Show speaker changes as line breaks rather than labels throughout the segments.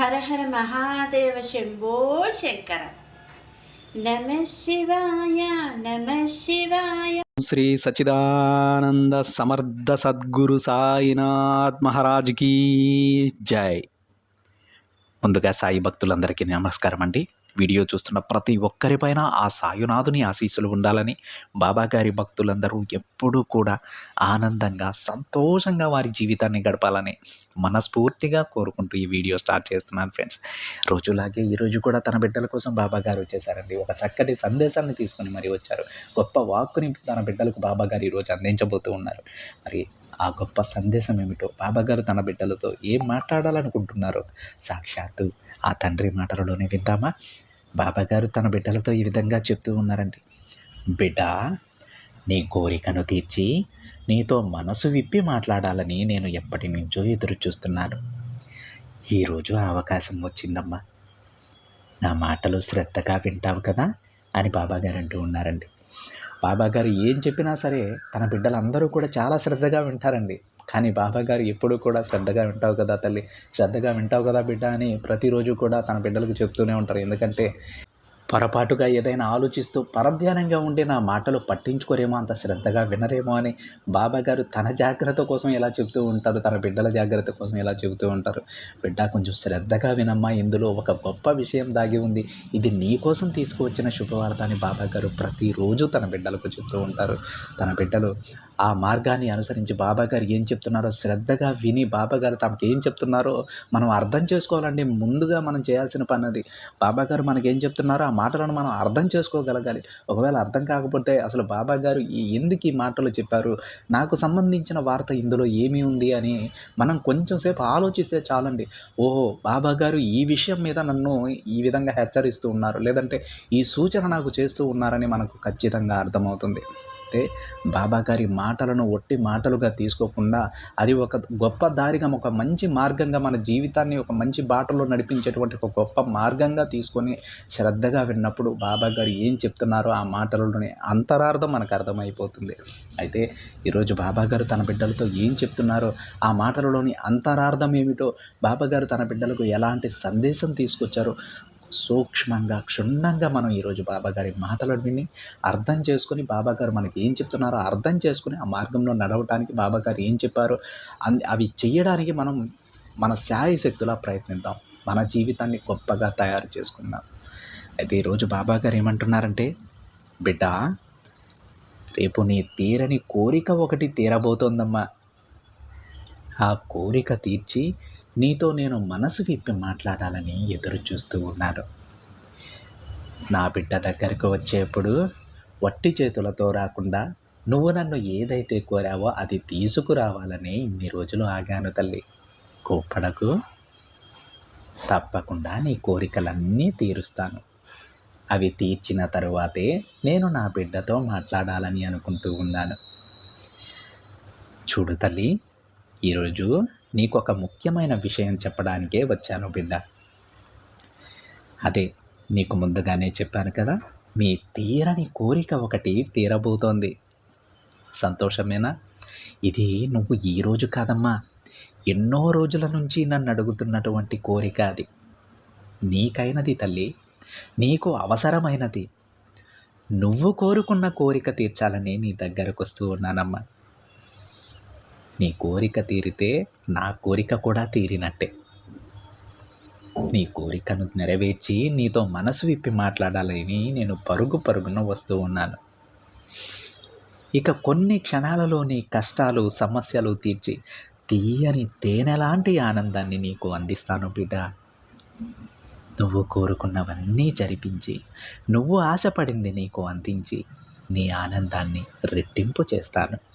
హర హర మహాదేవ శంభో శంకర. నమ శివాయ నమ శివాయ.
శ్రీ సచిదానంద సమర్థ సద్గురు సాయినాథ్ మహారాజ్ కీ జై. ముందుగా సాయి భక్తులందరికీ నమస్కారం అండి వీడియో చూస్తున్న ప్రతి ఒక్కరిపైన ఆ సాయునాథుని ఆశీస్సులు ఉండాలని బాబాగారి భక్తులందరూ ఎప్పుడూ కూడా ఆనందంగా సంతోషంగా వారి జీవితాన్ని గడపాలని మనస్ఫూర్తిగా కోరుకుంటూ ఈ వీడియో స్టార్ట్ చేస్తున్నాను ఫ్రెండ్స్. రోజులాగే ఈరోజు కూడా తన బిడ్డల కోసం బాబాగారు వచ్చేసారండి. ఒక చక్కటి సందేశాన్ని తీసుకొని మరి వచ్చారు. గొప్ప వాక్కుని తన బిడ్డలకు బాబాగారు ఈరోజు అందించబోతూ ఉన్నారు. మరి ఆ గొప్ప సందేశం ఏమిటో బాబాగారు తన బిడ్డలతో ఏం మాట్లాడాలనుకుంటున్నారో సాక్షాత్తు ఆ తండ్రి మాటలలోనే విందామా? బాబాగారు తన బిడ్డలతో ఈ విధంగా చెప్తూ ఉన్నారండి. బిడ్డ నీ కోరికను తీర్చి నీతో మనసు విప్పి మాట్లాడాలని నేను ఎప్పటి నుంచో ఎదురు చూస్తున్నాను. ఈరోజు ఆ అవకాశం వచ్చిందమ్మా. నా మాటలు శ్రద్ధగా వింటావు కదా? అని బాబాగారు అంటూ ఉన్నారండి. బాబా గారు ఏం చెప్పినా సరే తన బిడ్డలందరూ కూడా చాలా శ్రద్ధగా వింటారండి. కానీ బాబా గారు ఎప్పుడూ కూడా శ్రద్ధగా వింటావు కదా తల్లి శ్రద్ధగా వింటావు కదా బిడ్డ అని ప్రతిరోజు కూడా తన బిడ్డలకు చెప్తూనే ఉంటారు. ఎందుకంటే పొరపాటుగా ఏదైనా ఆలోచిస్తూ పరధ్యానంగా ఉండి నా మాటలు పట్టించుకోరేమో అంత శ్రద్ధగా వినరేమో అని బాబా గారు తన జాగ్రత్త కోసం ఎలా చెబుతూ ఉంటారు తన బిడ్డల జాగ్రత్త కోసం ఎలా చెబుతూ ఉంటారు? బిడ్డ కొంచెం శ్రద్ధగా వినమ్మా ఇందులో ఒక గొప్ప విషయం దాగి ఉంది. ఇది నీ కోసం తీసుకువచ్చిన శుభవార్త అని బాబా గారు ప్రతిరోజు తన బిడ్డలకు చెబుతూ ఉంటారు. తన బిడ్డలు ఆ మార్గాన్ని అనుసరించి బాబాగారు ఏం చెప్తున్నారో శ్రద్ధగా విని బాబా గారు తమకు ఏం చెప్తున్నారో మనం అర్థం చేసుకోవాలండి. ముందుగా మనం చేయాల్సిన పని అది. బాబాగారు మనకేం మనకి ఏం చెప్తున్నారో ఆ మాటలను మనం అర్థం చేసుకోగలగాలి. ఒకవేళ అర్థం కాకపోతే అసలు బాబాగారు ఈ ఎందుకు ఈ మాటలు చెప్పారు? నాకు సంబంధించిన వార్త ఇందులో ఏమి ఉంది అని మనం కొంచెం సేపు ఆలోచిస్తే చాలండి. ఓహో బాబాగారు ఈ విషయం మీద నన్ను ఈ విధంగా హెచ్చరిస్తూ ఉన్నారు. లేదంటే ఈ సూచన నాకు చేస్తూ ఉన్నారని మనకు ఖచ్చితంగా అర్థమవుతుంది. చెప్తే బాబాగారి మాటలను ఒట్టి మాటలుగా తీసుకోకుండా అది ఒక గొప్ప దారిగా ఒక మంచి మార్గంగా మన జీవితాన్ని ఒక మంచి బాటలో నడిపించేటువంటి ఒక గొప్ప మార్గంగా తీసుకొని శ్రద్ధగా విన్నప్పుడు బాబాగారు ఏం చెప్తున్నారో ఆ మాటలలోని అంతరార్థం మనకు అర్థమైపోతుంది. అయితే ఈరోజు బాబాగారు తన బిడ్డలతో ఏం చెప్తున్నారో ఆ మాటలలోని అంతరార్థం ఏమిటో బాబాగారు తన బిడ్డలకు ఎలాంటి సందేశం తీసుకొచ్చారో సూక్ష్మంగా క్షుణ్ణంగా మనం ఈరోజు బాబాగారి మాటలు విని అర్థం చేసుకుని బాబాగారు మనకి ఏం చెప్తున్నారో అర్థం చేసుకుని ఆ మార్గంలో నడవటానికి బాబాగారు ఏం చెప్పారో అన్- అవి చేయడానికి మనం మన శాయశక్తులా ప్రయత్నిద్దాం. మన జీవితాన్ని గొప్పగా తయారు చేసుకుందాం. అయితే ఈరోజు బాబాగారు ఏమంటున్నారంటే బిడ్డ రేపు నీ తీరని కోరిక ఒకటి తీరబోతోందమ్మా. ఆ కోరిక తీర్చి నీతో నేను మనసు విప్పి మాట్లాడాలని ఎదురు చూస్తూ ఉన్నాను. నా బిడ్డ దగ్గరకు వచ్చేప్పుడు వట్టి చేతులతో రాకుండా నువ్వు నన్ను ఏదైతే కోరావో అది తీసుకురావాలని ఇన్ని రోజులు ఆగాను తల్లి. కోప్పడకు. తప్పకుండా నీ కోరికలన్నీ తీరుస్తాను. అవి తీర్చిన తరువాతే నేను నా బిడ్డతో మాట్లాడాలని అనుకుంటూ ఉన్నాను. చూడు తల్లి ఈరోజు నీకు ఒక ముఖ్యమైన విషయం చెప్పడానికే వచ్చాను బిడ్డ. అదే నీకు ముందుగానే చెప్పాను కదా మీ తీరని కోరిక ఒకటి తీరబోతోంది. సంతోషమేనా? ఇది నువ్వు ఈరోజు కాదమ్మా ఎన్నో రోజుల నుంచి నన్ను అడుగుతున్నటువంటి కోరిక అది. నీకైనది తల్లి నీకు అవసరమైనది. నువ్వు కోరుకున్న కోరిక తీర్చాలని నీ దగ్గరకు వస్తూ ఉన్నానమ్మా. నీ కోరిక తీరితే నా కోరిక కూడా తీరినట్టే. నీ కోరికను నెరవేర్చి నీతో మనసు విప్పి మాట్లాడాలని నేను పరుగు పరుగున వస్తూ ఉన్నాను. ఇక కొన్ని క్షణాలలో నీ కష్టాలు సమస్యలు తీర్చి తీయని తేనెలాంటి ఆనందాన్ని నీకు అందిస్తాను బిడ్డ. నువ్వు కోరుకున్నవన్నీ జరిపించి నువ్వు ఆశపడింది నీకు అందించి నీ ఆనందాన్ని రెట్టింపు చేస్తాను.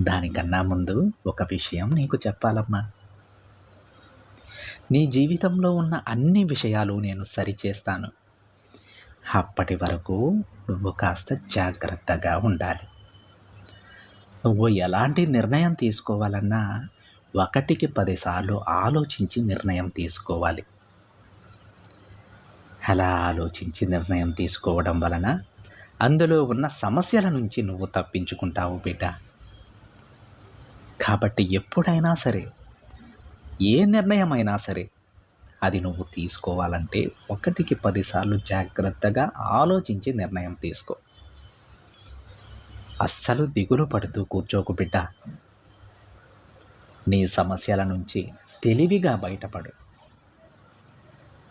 దానికన్నా ముందు ఒక విషయం నీకు చెప్పాలమ్మా. నీ జీవితంలో ఉన్న అన్ని విషయాలు నేను సరిచేస్తాను. అప్పటి వరకు నువ్వు కాస్త జాగ్రత్తగా ఉండాలి. నువ్వు ఎలాంటి నిర్ణయం తీసుకోవాలన్నా ఒకటికి పదిసార్లు ఆలోచించి నిర్ణయం తీసుకోవాలి. అలా ఆలోచించి నిర్ణయం తీసుకోవడం వలన అందులో ఉన్న సమస్యల నుంచి నువ్వు తప్పించుకుంటావు బిడ్డ. కాబట్టి ఎప్పుడైనా సరే ఏ నిర్ణయమైనా సరే అది నువ్వు తీసుకోవాలంటే ఒకటికి పదిసార్లు జాగ్రత్తగా ఆలోచించి నిర్ణయం తీసుకో. అస్సలు దిగులు పడుతూ కూర్చోకు బిడ్డ. నీ సమస్యల నుంచి తెలివిగా బయటపడు.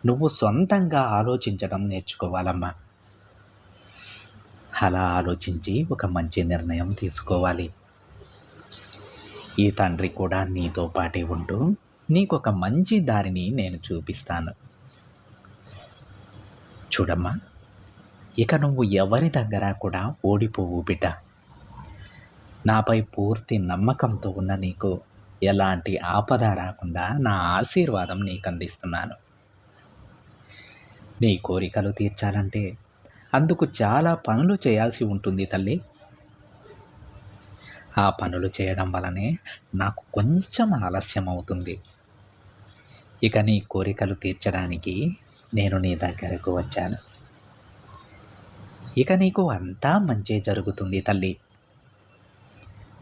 నువ్వు సొంతంగా ఆలోచించడం నేర్చుకోవాలమ్మా. అలా ఆలోచించి ఒక మంచి నిర్ణయం తీసుకోవాలి. ఈ తండ్రి కూడా నీతో పాటే ఉంటూ నీకు ఒక మంచి దారిని నేను చూపిస్తాను. చూడమ్మా ఇక నువ్వు ఎవరి దగ్గర కూడా ఓడిపోవు బిడ్డ. నాపై పూర్తి నమ్మకంతో ఉన్న నీకు ఎలాంటి ఆపద రాకుండా నా ఆశీర్వాదం నీకు అందిస్తున్నాను నీ కోరికలు తీర్చాలంటే అందుకు చాలా పనులు చేయాల్సి ఉంటుంది తల్లి. ఆ పనులు చేయడం వలనే నాకు కొంచెం ఆలస్యం అవుతుంది ఇక నీ కోరికలు తీర్చడానికి నేను నీ దగ్గరకు వచ్చాను. ఇక నీకు అంతా మంచే జరుగుతుంది తల్లి.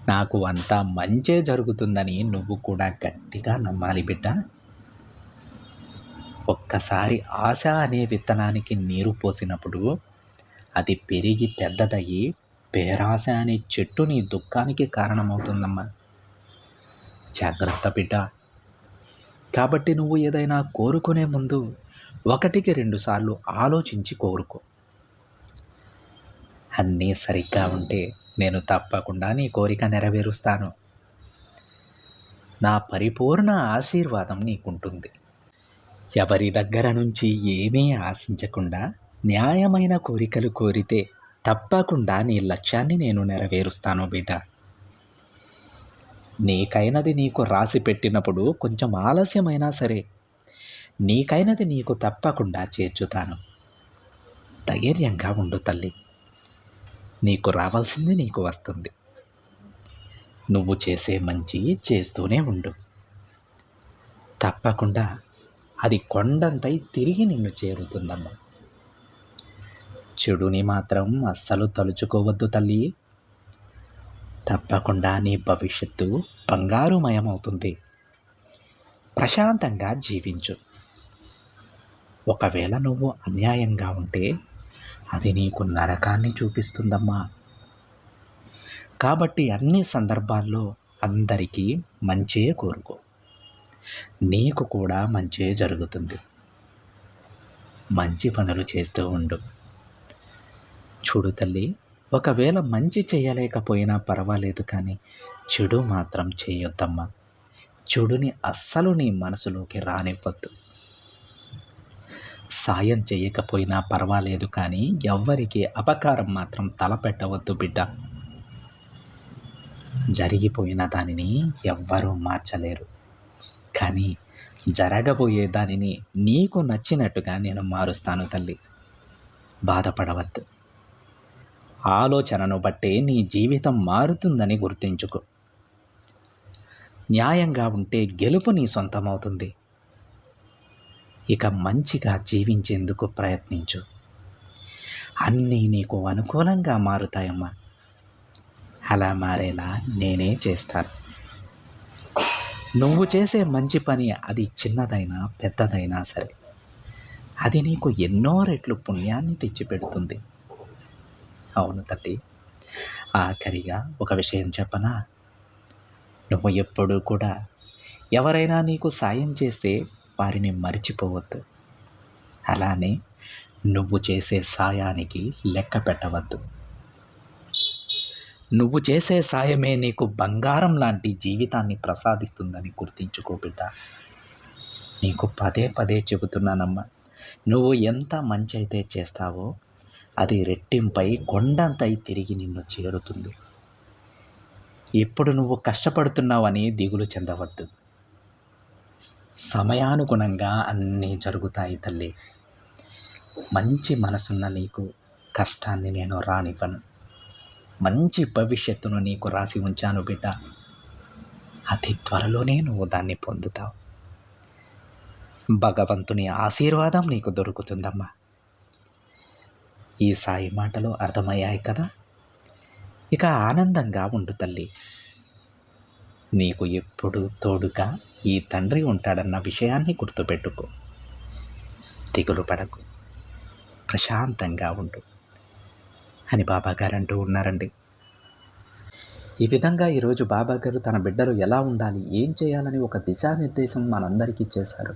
నాకు అంతా మంచే జరుగుతుందని నువ్వు కూడా గట్టిగా నమ్మాలి బిడ్డ. ఒక్కసారి ఆశ అనే విత్తనానికి నీరు పోసినప్పుడు అది పెరిగి పెద్దదయ్యి పేరాశ అనే చెట్టు నీ దుఃఖానికి కారణమవుతుందమ్మా. జాగ్రత్త బిడ్డ. కాబట్టి నువ్వు ఏదైనా కోరుకునే ముందు ఒకటికి రెండుసార్లు ఆలోచించి కోరుకో. అన్నీ సరిగ్గా ఉంటే నేను తప్పకుండా నీ కోరిక నెరవేరుస్తాను. నా పరిపూర్ణ ఆశీర్వాదం నీకుంటుంది. ఎవరి దగ్గర నుంచి ఏమీ ఆశించకుండా న్యాయమైన కోరికలు కోరితే తప్పకుండా నీ లక్ష్యాన్ని నేను నెరవేరుస్తాను బిడ్డ. నీకైనది నీకు రాసి పెట్టినప్పుడు కొంచెం ఆలస్యమైనా సరే నీకైనది నీకు తప్పకుండా చేర్చుతాను. ధైర్యంగా ఉండు తల్లి. నీకు రావాల్సింది నీకు వస్తుంది. నువ్వు చేసే మంచి చేస్తూనే ఉండు. తప్పకుండా అది కొండంతై తిరిగి నిన్ను చేరుతుందమ్మా. చెడుని మాత్రం అస్సలు తలుచుకోవద్దు తల్లి. తప్పకుండా నీ భవిష్యత్తు బంగారుమయమవుతుంది. ప్రశాంతంగా జీవించు. ఒకవేళ నువ్వు అన్యాయంగా ఉంటే అది నీకు నరకాన్ని చూపిస్తుందమ్మా. కాబట్టి అన్ని సందర్భాల్లో అందరికీ మంచే కోరుకో. నీకు కూడా మంచే జరుగుతుంది. మంచి పనులు చేస్తూ ఉండు. చూడు తల్లి ఒకవేళ మంచి చేయలేకపోయినా పర్వాలేదు కానీ చెడు మాత్రం చేయొద్దమ్మా. చెడుని అస్సలు నీ మనసులోకి రానివ్వద్దు. సాయం చేయకపోయినా పర్వాలేదు కానీ ఎవ్వరికి అపకారం మాత్రం తలపెట్టవద్దు బిడ్డ. జరిగిపోయిన దానిని ఎవ్వరూ మార్చలేరు. కానీ జరగబోయే దానిని నీకు నచ్చినట్టుగా నేను మారుస్తాను తల్లి. బాధపడవద్దు. ఆలోచనను బట్టే నీ జీవితం మారుతుందని గుర్తించుకో. న్యాయంగా ఉంటే గెలుపు నీ సొంతమవుతుంది. ఇక మంచిగా జీవించేందుకు ప్రయత్నించు. అన్నీ నీకు అనుకూలంగా మారుతాయమ్మా. అలా మారేలా నేనే చేస్తాను. నువ్వు చేసే మంచి పని అది చిన్నదైనా పెద్దదైనా సరే. అది నీకు ఎన్నో రెట్లు పుణ్యాన్ని తెచ్చిపెడుతుంది. అవును తల్లి. ఆఖరిగా ఒక విషయం చెప్పనా? నువ్వు ఎప్పుడూ కూడా ఎవరైనా నీకు సాయం చేస్తే వారిని మరిచిపోవద్దు. అలానే నువ్వు చేసే సాయానికి లెక్క పెట్టవద్దు. నువ్వు చేసే సాయమే నీకు బంగారం లాంటి జీవితాన్ని ప్రసాదిస్తుందని గుర్తించుకో బిడ్డ. నీకు పదే పదే చెబుతున్నానమ్మా. నువ్వు ఎంత మంచి అయితే చేస్తావో అది రెట్టింపై కొండంతై తిరిగి నిన్ను చేరుతుంది. ఎప్పుడు నువ్వు కష్టపడుతున్నావని దిగులు చెందవద్దు. సమయానుగుణంగా అన్నీ జరుగుతాయి తల్లి. మంచి మనసున్న నీకు కష్టాన్ని నేను రానివ్వను. మంచి భవిష్యత్తును నీకు రాసి ఉంచాను బిడ్డ. అతి త్వరలోనే నువ్వు దాన్ని పొందుతావు. భగవంతుని ఆశీర్వాదం నీకు దొరుకుతుందమ్మా. ఈ సాయి మాటలు అర్థమయ్యాయి కదా? ఇక ఆనందంగా ఉండు తల్లి. నీకు ఎప్పుడు తోడుగా ఈ తండ్రి ఉంటాడన్న విషయాన్ని గుర్తుపెట్టుకో. దిగులు పడకు. ప్రశాంతంగా ఉండు. అని బాబాగారు అంటూ ఉన్నారండి. ఈ విధంగా ఈరోజు బాబాగారు తన బిడ్డలు ఎలా ఉండాలి ఏం చేయాలని ఒక దిశానిర్దేశం మనందరికీ చేశారు.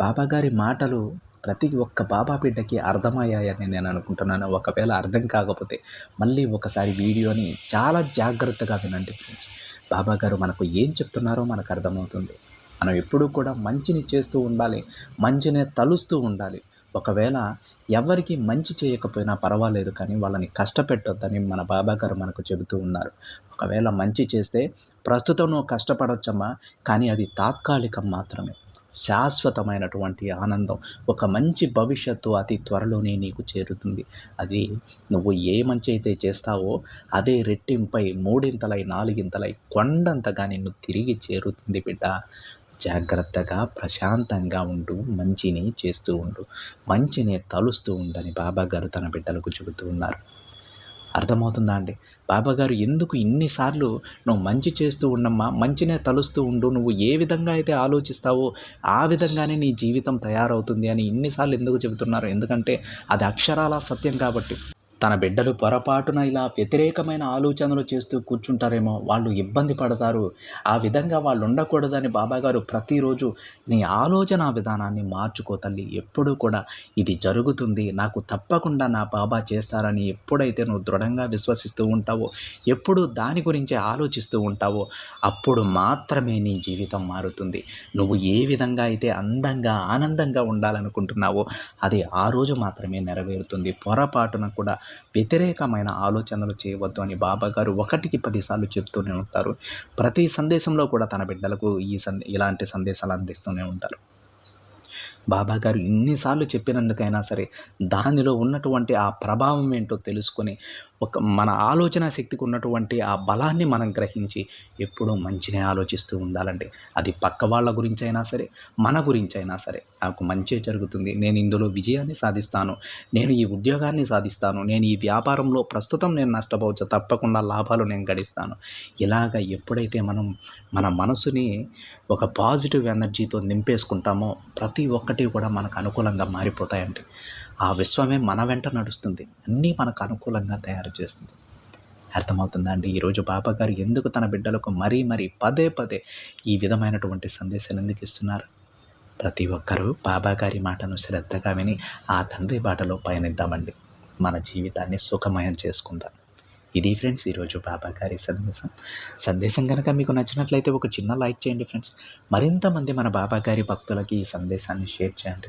బాబాగారి మాటలు ప్రతి ఒక్క బాబా బిడ్డకి అర్థమయ్యాయని నేను అనుకుంటున్నాను. ఒకవేళ అర్థం కాకపోతే మళ్ళీ ఒకసారి వీడియోని చాలా జాగ్రత్తగా వినండి ఫ్రెండ్స్. బాబా గారు మనకు ఏం చెప్తున్నారో మనకు అర్థమవుతుంది. మనం ఎప్పుడూ కూడా మంచిని చేస్తూ ఉండాలి మంచినే తలుస్తూ ఉండాలి. ఒకవేళ ఎవరికి మంచి చేయకపోయినా పర్వాలేదు కానీ వాళ్ళని కష్టపెట్టొద్దని మన బాబా గారు మనకు చెబుతూ ఉన్నారు. ఒకవేళ మంచి చేస్తే ప్రస్తుతం నువ్వు కష్టపడవచ్చమ్మా కానీ అది తాత్కాలికం మాత్రమే. శాశ్వతమైనటువంటి ఆనందం ఒక మంచి భవిష్యత్తు అతి త్వరలోనే నీకు చేరుతుంది. అది నువ్వు ఏ మంచి అయితే చేస్తావో అదే రెట్టింపై మూడింతలై నాలుగింతలై కొండంతగా నిన్ను తిరిగి చేరుతుంది బిడ్డ. జాగ్రత్తగా ప్రశాంతంగా ఉండు మంచిని చేస్తూ ఉండు మంచిని తలుస్తూ ఉండని బాబా గారు తన బిడ్డలకు చెబుతూ ఉన్నారు. అర్థమవుతుందా అండి? బాబాగారు ఎందుకు ఇన్నిసార్లు నువ్వు మంచి చేస్తూ ఉండమ్మా మంచినే తలుస్తూ ఉండు నువ్వు ఏ విధంగా అయితే ఆలోచిస్తావో ఆ విధంగానే నీ జీవితం తయారవుతుంది అని ఇన్నిసార్లు ఎందుకు చెబుతున్నారు? ఎందుకంటే అది అక్షరాల సత్యం కాబట్టి. తన బిడ్డలు పొరపాటున ఇలా వ్యతిరేకమైన ఆలోచనలు చేస్తూ కూర్చుంటారేమో వాళ్ళు ఇబ్బంది పడతారు. ఆ విధంగా వాళ్ళు ఉండకూడదని బాబాగారు ప్రతిరోజు నీ ఆలోచన విధానాన్ని మార్చుకో తల్లి. ఎప్పుడూ కూడా ఇది జరుగుతుంది. నాకు తప్పకుండా నా బాబా చేస్తారని ఎప్పుడైతే నువ్వు దృఢంగా విశ్వసిస్తూ ఉంటావో ఎప్పుడు దాని గురించే ఆలోచిస్తూ ఉంటావో అప్పుడు మాత్రమే నీ జీవితం మారుతుంది. నువ్వు ఏ విధంగా అయితే అందంగా ఆనందంగా ఉండాలనుకుంటున్నావో అది ఆ రోజు మాత్రమే నెరవేరుతుంది. పొరపాటున కూడా వ్యతిరేకమైన ఆలోచనలు చేయవద్దు అని బాబా గారు ఒకటికి పదిసార్లు చెప్తూనే ఉంటారు. ప్రతి సందేశంలో కూడా తన బిడ్డలకు ఈ సందే ఇలాంటి సందేశాలు అందిస్తూనే ఉంటారు. బాబా గారు ఇన్నిసార్లు చెప్పినందుకైనా సరే దానిలో ఉన్నటువంటి ఆ ప్రభావం ఏంటో తెలుసుకొని ఒక మన ఆలోచన శక్తికి ఉన్నటువంటి ఆ బలాన్ని మనం గ్రహించి ఎప్పుడూ మంచినే ఆలోచిస్తూ ఉండాలండి. అది పక్క వాళ్ళ గురించి అయినా సరే మన గురించి అయినా సరే నాకు మంచే జరుగుతుంది. నేను ఇందులో విజయాన్ని సాధిస్తాను. నేను ఈ ఉద్యోగాన్ని సాధిస్తాను. నేను ఈ వ్యాపారంలో ప్రస్తుతం నేను నష్టపోవచ్చు. తప్పకుండా లాభాలు నేను గడిస్తాను. ఇలాగ ఎప్పుడైతే మనం మన మనసుని ఒక పాజిటివ్ ఎనర్జీతో నింపేసుకుంటామో ప్రతి ఒక్కటి కూడా మనకు అనుకూలంగా మారిపోతాయండి. ఆ విశ్వమే మన వెంట నడుస్తుంది. అన్నీ మనకు అనుకూలంగా తయారు చేస్తుంది. అర్థమవుతుందా అండి? ఈరోజు బాబా గారు ఎందుకు తన బిడ్డలకు మరీ మరీ పదే పదే ఈ విధమైనటువంటి సందేశాలు ఎందుకు ఇస్తున్నారు? ప్రతి ఒక్కరూ బాబా గారి మాటను శ్రద్ధగా విని ఆ తండ్రి బాటలో పయనిద్దామండి. మన జీవితాన్ని సుఖమయం చేసుకుందాం. ఇది ఫ్రెండ్స్ ఈరోజు బాబా గారి సందేశం. సందేశం కనుక మీకు నచ్చినట్లయితే ఒక చిన్న లైక్ చేయండి ఫ్రెండ్స్. మరింత మంది మన బాబా గారి భక్తులకి ఈ సందేశాన్ని షేర్ చేయండి.